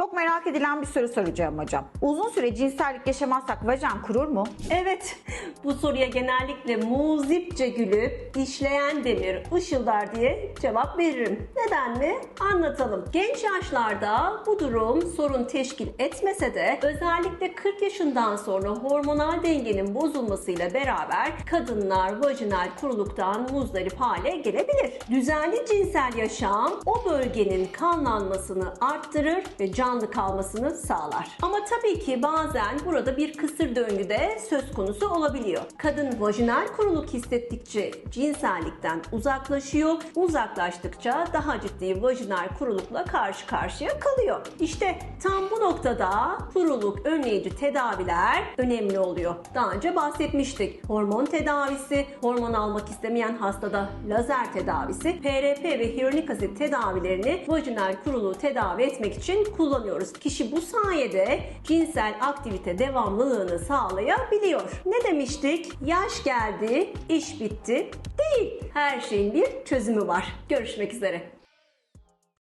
Çok merak edilen bir soru soracağım hocam. Uzun süre cinsellik yaşamazsak vajen kurur mu? Evet, bu soruya genellikle muzipçe gülüp işleyen demir ışıldar diye cevap veririm. Neden mi? Anlatalım. Genç yaşlarda bu durum sorun teşkil etmese de özellikle 40 yaşından sonra hormonal dengenin bozulmasıyla beraber kadınlar vajinal kuruluktan muzdarip hale gelebilir. Düzenli cinsel yaşam o bölgenin kanlanmasını arttırır ve canlı kalmasını sağlar. Ama tabii ki bazen burada bir kısır döngü de söz konusu olabiliyor. Kadın vajinal kuruluk hissettikçe cinsellikten uzaklaşıyor. Uzaklaştıkça daha ciddi vajinal kurulukla karşı karşıya kalıyor. İşte tam bu noktada kuruluk önleyici tedaviler önemli oluyor. Daha önce bahsetmiştik. Hormon tedavisi, hormon almak istemeyen hastada lazer tedavisi, PRP ve hyaluronik asit tedavilerini vajinal kuruluğu tedavi etmek için kullanıyoruz. Kişi bu sayede cinsel aktivite devamlılığını sağlayabiliyor. Ne demiştik? Yaş geldi, iş bitti. Değil. Her şeyin bir çözümü var. Görüşmek üzere.